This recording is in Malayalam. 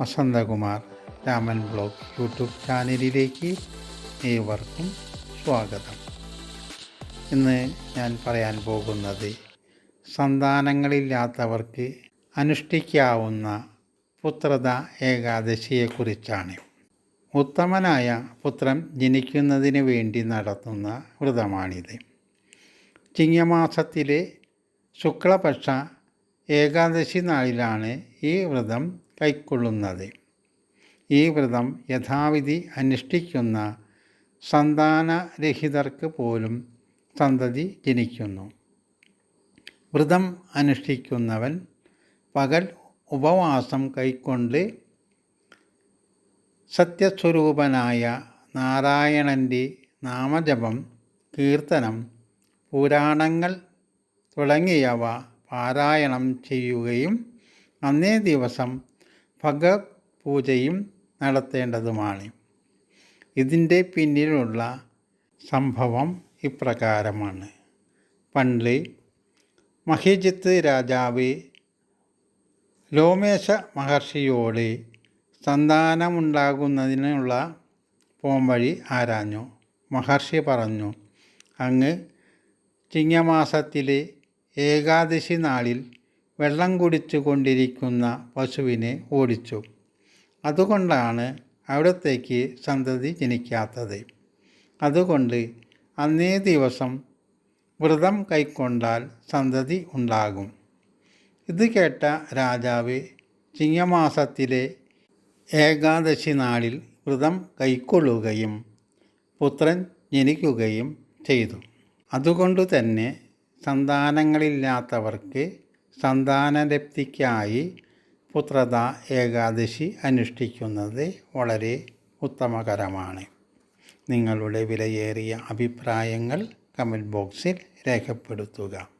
വസന്തകുമാർ രാമൻ ബ്ലോഗ് യൂട്യൂബ് ചാനലിലേക്ക് ഏവർക്കും സ്വാഗതം. ഇന്ന് ഞാൻ പറയാൻ പോകുന്നത് സന്താനങ്ങളില്ലാത്തവർക്ക് അനുഷ്ഠിക്കാവുന്ന പുത്രത ഏകാദശിയെക്കുറിച്ചാണ്. ഉത്തമനായ പുത്രൻ ജനിക്കുന്നതിന് വേണ്ടി നടത്തുന്ന വ്രതമാണിത്. ചിങ്ങമാസത്തിലെ ശുക്ലപക്ഷ ഏകാദശി നാളിലാണ് ഈ വ്രതം കൈക്കൊള്ളുന്നത്. ഈ വ്രതം യഥാവിധി അനുഷ്ഠിക്കുന്ന സന്താനരഹിതർക്ക് പോലും സന്തതി ജനിക്കുന്നു. വ്രതം അനുഷ്ഠിക്കുന്നവൻ പകൽ ഉപവാസം കൈക്കൊണ്ട് സത്യസ്വരൂപനായ നാരായണന്റെ നാമജപം കീർത്തനം പുരാണങ്ങൾ തുടങ്ങിയവ പാരായണം ചെയ്യുകയും അന്നേ ദിവസം ഭഗവത് പൂജയും നടത്തേണ്ടതുമാണ്. ഇതിന്റെ പിന്നിലുള്ള സംഭവം ഇപ്രകാരമാണ്. പണ്ട് മഹിജിത്ത് രാജാവ് ലോമേശ മഹർഷിയോട് സന്താനമുണ്ടാകുന്നതിനുള്ള പോംവഴി ആരാഞ്ഞു. മഹർഷി പറഞ്ഞു അങ്ങ് ചിങ്ങമാസത്തിലെ ഏകാദശി നാളിൽ വെള്ളം കുടിച്ചു കൊണ്ടിരിക്കുന്ന പശുവിനെ ഓടിച്ചു. അതുകൊണ്ടാണ് അവിടത്തേക്ക് സന്തതി ജനിക്കാത്തത്. അതുകൊണ്ട് അന്നേ ദിവസം വ്രതം കൈക്കൊണ്ടാൽ സന്തതി ഉണ്ടാകും. ഇത് കേട്ട രാജാവ് ചിങ്ങമാസത്തിലെ ഏകാദശി നാളിൽ വ്രതം കൈക്കൊള്ളുകയും പുത്രൻ ജനിക്കുകയും ചെയ്തു. അതുകൊണ്ട് തന്നെ സന്താനങ്ങളില്ലാത്തവർക്ക് സന്താനലബ്ധിക്കായി പുത്രത ഏകാദശി അനുഷ്ഠിക്കുന്നത് വളരെ ഉത്തമകരമാണ്. നിങ്ങളുടെ വിലയേറിയ അഭിപ്രായങ്ങൾ കമന്റ് ബോക്സിൽ രേഖപ്പെടുത്തുക.